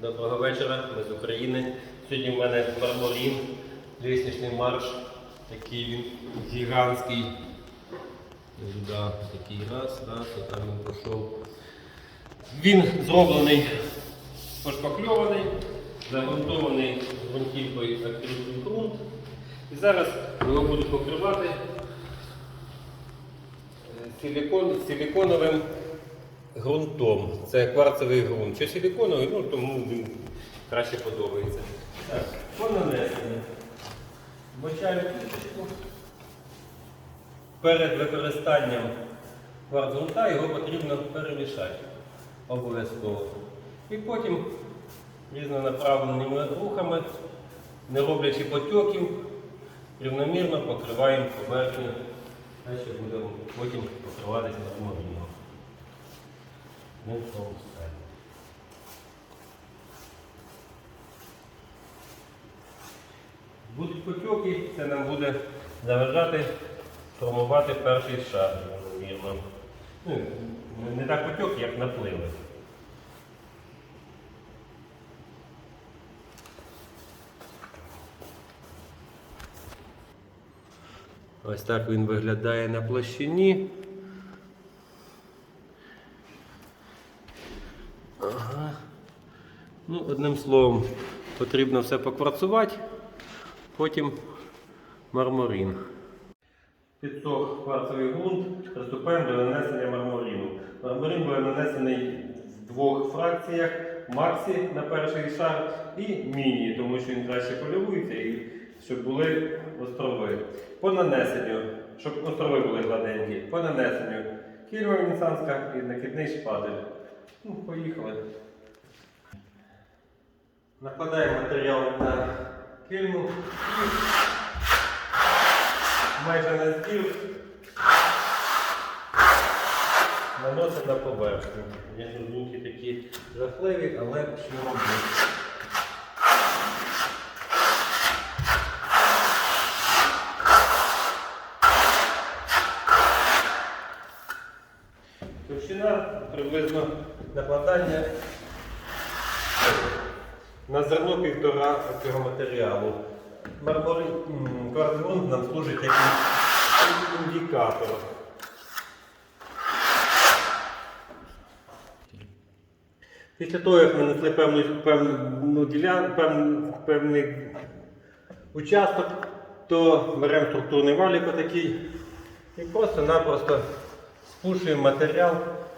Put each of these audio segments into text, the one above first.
Доброго вечора, ми з України. Сьогодні в мене мармурін, лісничний марш, такий він гігантський. Да, такий раз, раз, отам він пішов. Він зроблений, пошпакльований, загрунтований ґрунтівкою акриловий ґрунт. І зараз його будуть покривати е, силікон, силіконовим ґрунтом. Це кварцевий ґрунт. Що силіконовий, ну тому він краще подобається. Так, по нанесенню. Вмочаю кісточку. Перед використанням кварцґрунта його потрібно перемішати. Обов'язково. І потім різнонаправленими рухами, не роблячи потьоків, рівномірно покриваємо поверхню. Далі будемо потім покриватися на моріно. Не в тому стані. Будуть потьоки, це нам буде заважати формувати перший шар, рівномірно. Ну, не так потьок, як напливи. Ось так він виглядає на площині. Ну, одним словом, потрібно все покварцувати, потім мармурин. Підсох кварцевий ґрунт, приступаємо до нанесення мармурину. Мармурин буде нанесений в двох фракціях: максі на перший шар і міні, тому що він краще полюбується і щоб були острови. По нанесенню, щоб острови були гладенькі, по нанесенню кільва венеціанська і накидний шпатель. Ну, поїхали. Накладаємо матеріал на кильму і майже на збір наносимо на поверхню. Я тут звуки такі жахливі, але що робити. Товщина приблизно накладання на зерно півтора цього матеріалу. Мармурин кварцгрунт нам служить як індикатор. Після того, як ми нанесли певну, певну ділян, пев, певний участок, то беремо структурний валік отакий і просто-напросто спушуємо матеріал,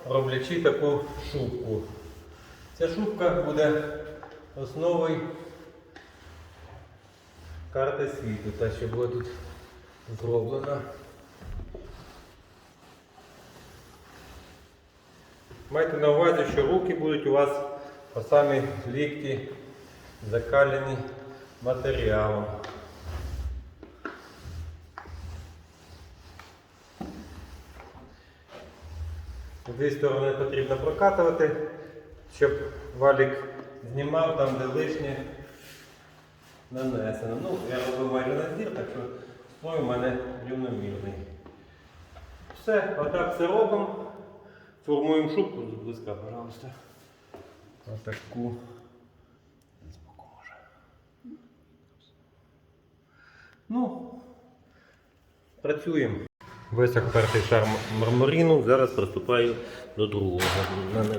роблячи таку шубку. Ця шубка буде основою карти світу, та що буде тут зроблена. Майте на увазі, що руки будуть у вас по самі лікті закалені матеріалом. Дві сторони потрібно прокатувати, щоб валік знімав там, де лишнє нанесено. Ну, я робив майже на збір, так що слой у мене рівномірний. Все, отак все робимо. Формуємо шубку з близька, пожалуйста. Отаку. Ну, працюємо. Висох перший шар м- мармурину, зараз приступаю до другого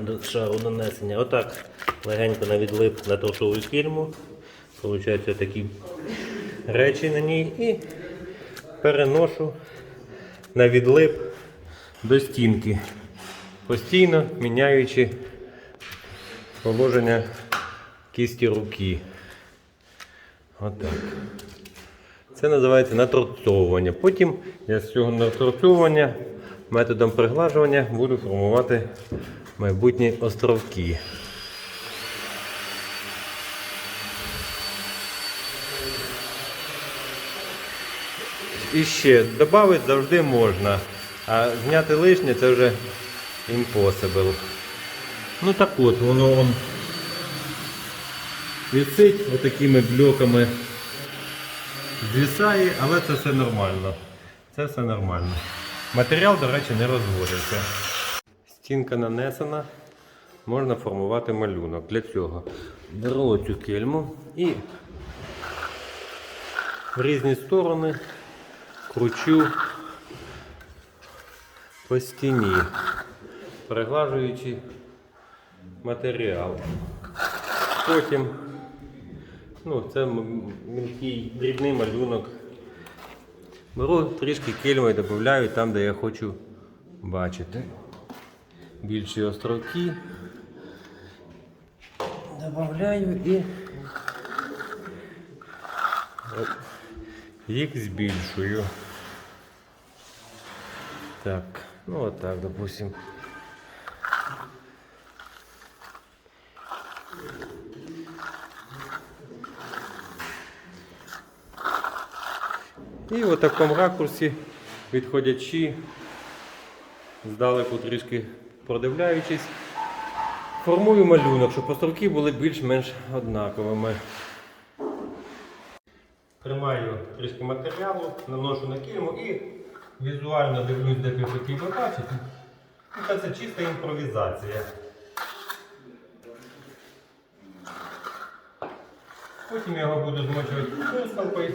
до шару нанесення. Отак легенько на відлип на тортову кільму. Получаються такі речі на ній і переношу на відлип до стінки, постійно міняючи положення кісті руки. Отак. Це називається наторцовування. Потім я з цього наторцовування методом приглажування буду формувати майбутні островки. І ще додати завжди можна, а зняти лишнє це вже impossible. Ну так от, воно он висить отакими блоками звісає, але це все нормально. Це все нормально. Матеріал, до речі, не розводиться. Стінка нанесена, можна формувати малюнок. Для цього беру оцю кельму і в різні сторони кручу по стіні, переглажуючи матеріал. Потім ну, це мілкий дрібний малюнок. Беру трішки кельми і додаю там, де я хочу бачити. Більші островки. Добавляю і їх збільшую. Так, ну вот так, І в такому ракурсі, відходячи, здалеку трішки продивляючись, формую малюнок, щоб островки були більш-менш однаковими. Тримаю трішки матеріалу, наношу на кільму і візуально дивлюсь, де би бачити. І це чиста імпровізація. Потім його буду змочувати пирскалкою,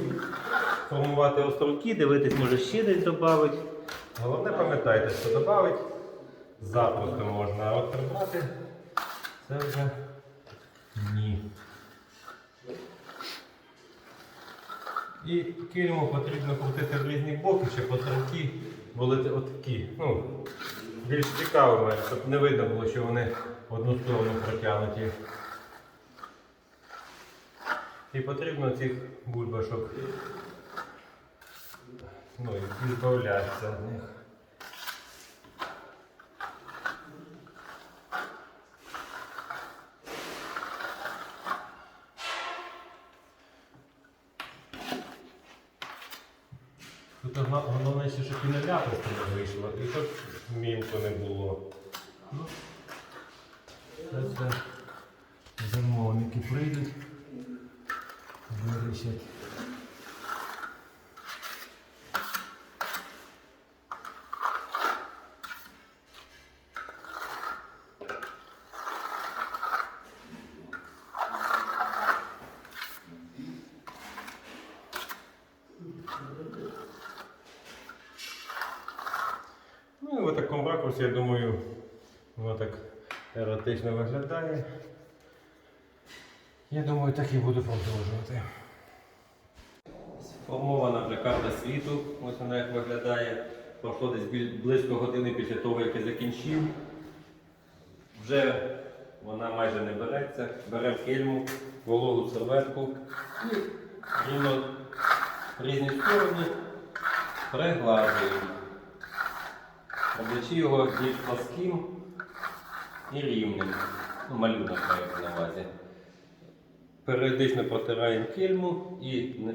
формувати островки, дивитись, може ще десь додати. Головне пам'ятайте, що додати запросто можна, а це вже ні. І кільму потрібно крутити в різні боки, щоб островки були отакі. Ну, більш цікавими, щоб не видно було, що вони в одну сторону протягнуті. І потрібно цих бульбашок ну, і збавлятися від них. Тут головне, щоб і не ляпасти не вийшло, і щоб мімко не було. Ну, це замовники прийдуть, Ну і в такому ракурсі, я думаю, воно так еротично виглядає. Я думаю, так і буду продовжувати. Сформована вже карта світу. Ось вона як виглядає. Пройшло десь близько години після того, як я закінчив. Вже вона майже не береться. Беремо кельму, вологу серветку і рівно різні сторони приглажуємо. Роблячи його більш пласким і рівним. Ну, малюнок маю на увазі. Періодично протираємо кельму і не,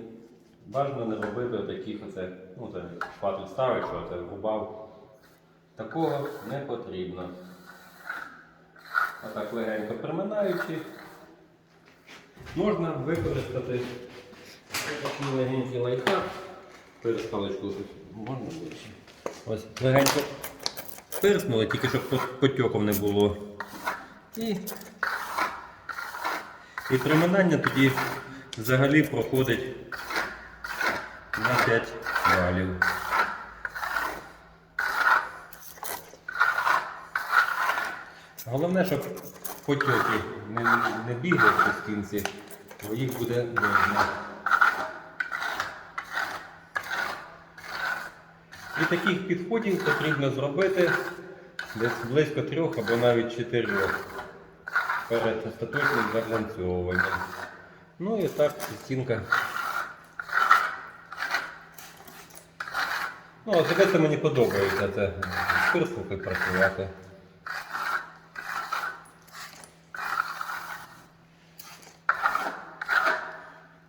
бажано не робити таких оце, ну це шпатель ставить, що це рубав. Такого не потрібно. Отак легенько приминаючи, можна використати такий легенький лайфхак. Переспалочку тут можна ближче. Ось легенько пирснули, тільки щоб по- потьоком не було. І, і приминання тоді взагалі проходить на 5 балів. Головне, щоб потьоки не, не бігли по стінці, бо їх буде видно. І таких підходів потрібно зробити десь близько трьох або навіть чотирьох перед остаточним заглянцьовуванням. Ну і так стінка. Ну, особисто мені подобається це пирсками працювати.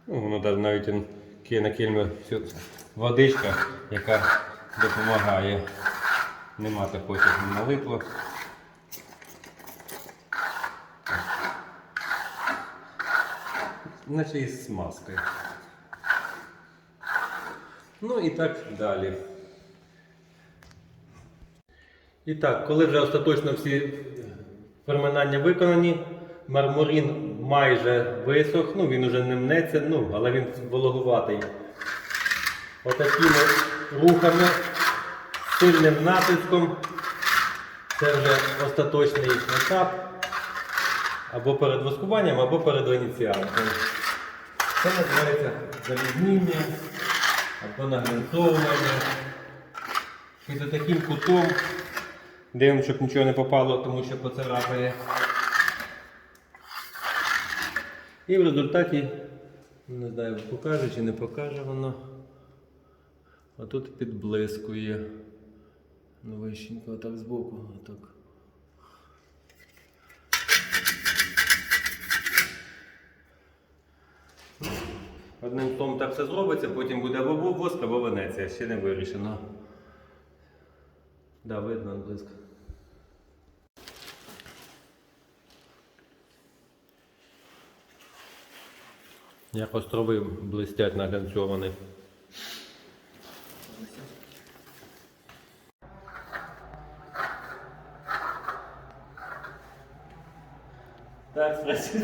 Ну, воно навіть на кільмі водичка, яка допомагає не мати потім налипло. Наче із смазкою. Ну і так далі. І так, коли вже остаточно всі переминання виконані, мармурин майже висох, ну він уже не мнеться, ну, але він вологуватий. Отакими рухами, сильним натиском. Це вже остаточний етап. Або перед воскуванням, або перед ініціацією. Це називається залізніння або наглянцовування. І за таким кутом дивимося, щоб нічого не попало, тому що поцарапає. І в результаті, не знаю, покаже чи не покаже воно. А тут підблискує. Ну, вищенько, отак збоку, отак. Одним словом так все зробиться, потім буде або воск, або Венеція, ще не вирішено. Да, видно близько. Як острови блистять наглянцьовані.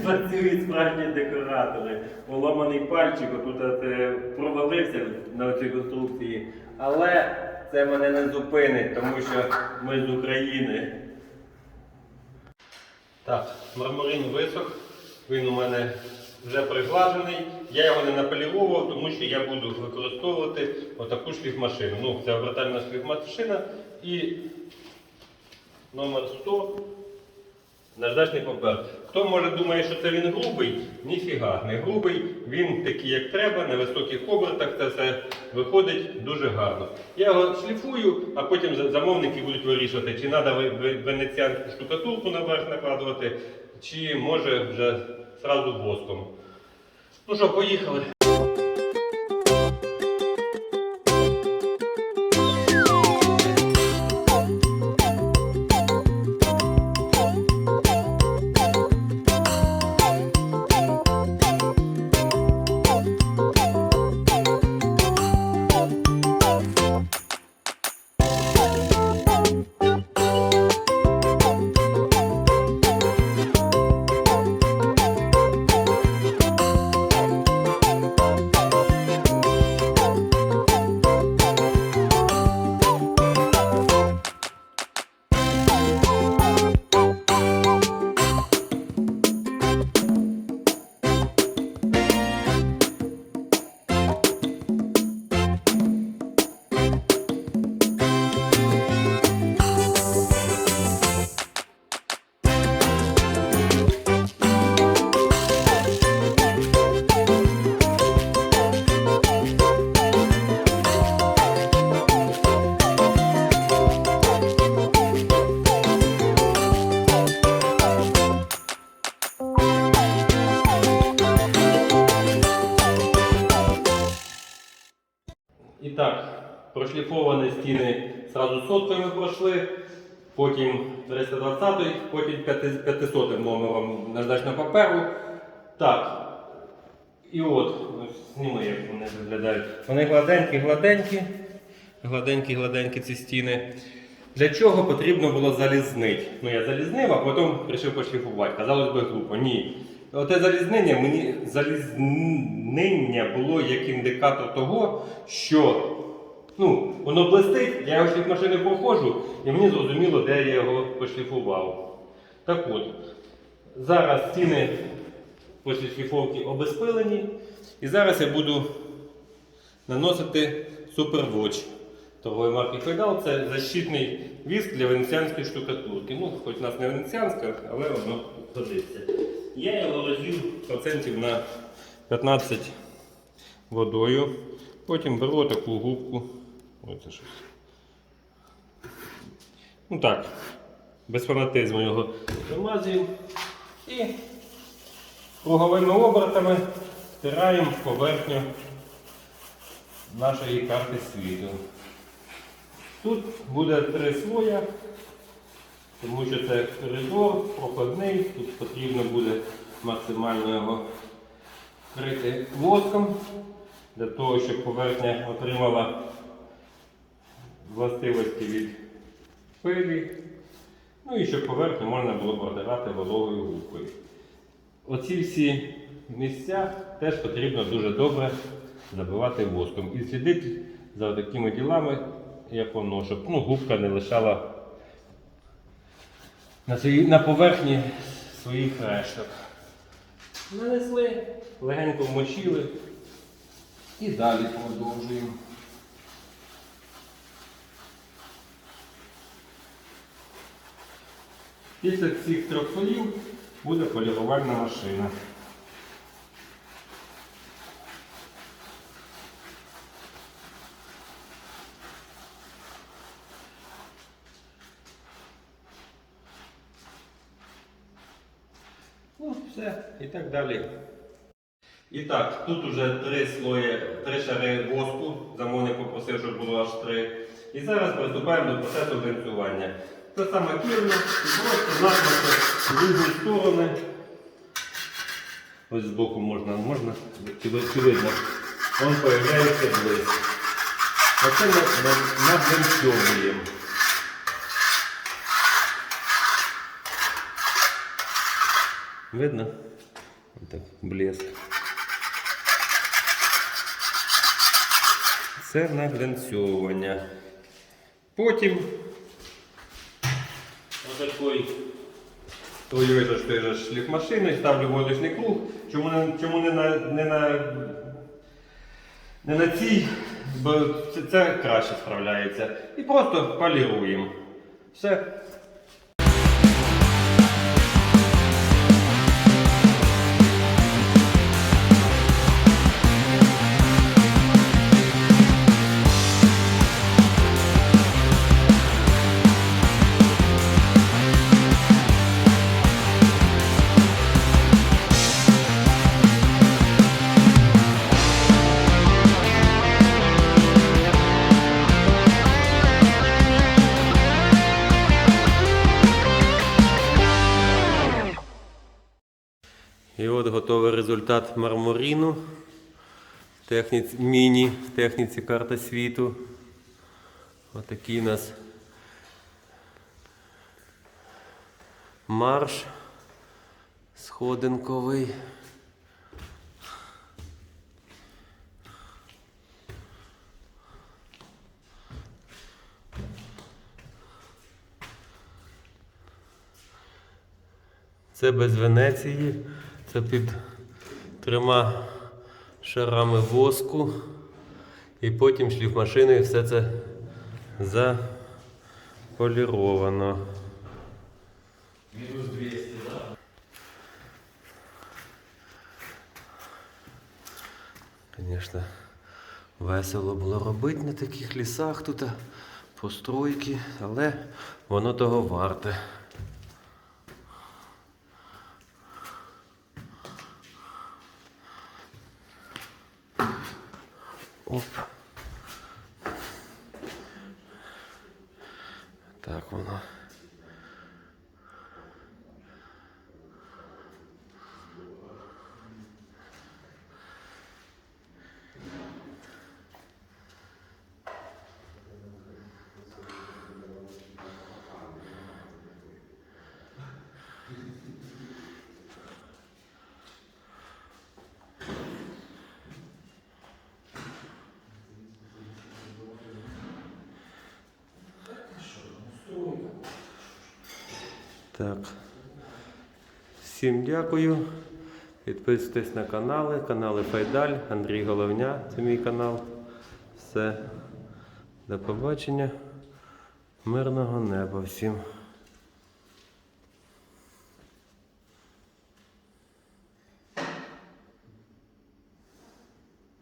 Працюють справжні декоратори. Поломаний пальчик, отут от, е, провалився на цій конструкції. Але це мене не зупинить, тому що ми з України. Так, мармурин висох, він у мене вже приглажений. Я його не наполіровував, тому що я буду використовувати отаку шліфмашину. Ну, це обертальна шліфмашина і номер 100 Наждачний папер. Хто може думає, що це він грубий? Ніфіга, не грубий. Він такий, як треба, на високих обертах це все виходить дуже гарно. Я його шліфую, а потім замовники будуть вирішувати, чи треба венеціанську штукатурку наверх накладувати, чи може вже зразу воском. Ну що, поїхали. Так, прошліфовані стіни зразу соткою пройшли, потім 320 потім 500 номером наждачного паперу. Так. І от, ось зніми, як вони виглядають. Вони гладенькі, гладенькі, гладенькі, гладенькі ці стіни. Для чого потрібно було залізнити? Ну я залізнив, а потім вирішив пошліфувати. Казалось би глупо. Ні. Оте залізнення мені залізнення було як індикатор того, що ну, воно блистить, я його шліфмашини проходжу, і мені зрозуміло, де я його пошліфував. Так от, зараз стіни після шліфовки обезпилені, і зараз я буду наносити супервоч торгової марки Фейдал. Це защитний віск для венеціанської штукатурки. Ну, хоч у нас не венеціанська, але воно годиться. Я його розвів процентів на 15 водою. Потім беру таку губку. Ой, це щось. Ну так, без фанатизму його вимазую. І круговими обертами стираємо поверхню нашої карти світу. Тут буде три слоя, тому що це коридор проходний, тут потрібно буде максимально його вкрити воском, для того, щоб поверхня отримала властивості від пилі, ну і щоб поверхню можна було протирати вологою губкою. Оці всі місця теж потрібно дуже добре забивати воском. І слідити за такими ділами, воно, щоб ну, губка не лишала на, свої, на поверхні своїх решток. Нанесли, легенько вмочили і далі продовжуємо. Після цих трьох слоїв буде полірувальна машина. Ну, все, і так далі. І так, тут уже три слої, три шари воску. Замовник попросив, щоб було аж три. І зараз приступаємо до процесу глинцювання. Те саме кірно, і просто напросто в різні сторони. Ось збоку можна, можна, чи, ви- видно, він появляється близько. Оце ми на- Видно? Так, блеск. Це наглянцьовування. Потім отакий твоєю ж шліфмашиною ставлю водочний круг. Чому не, чому не на, не на, не на цій, бо це, це краще справляється. І просто поліруємо. Все. Результат мармуріну. Техніці, міні в техніці карта світу. Отакий у нас марш сходинковий. Це без Венеції, це під трьома шарами воску. І потім шліфмашиною все це заполіровано. Мінус 200, так? Звісно, весело було робити на таких лісах тут, постройки, але воно того варте. Оп. Так воно. Так. Всім дякую. Підписуйтесь на канали, канали Файдаль, Андрій Головня, це мій канал. Все. До побачення. Мирного неба всім.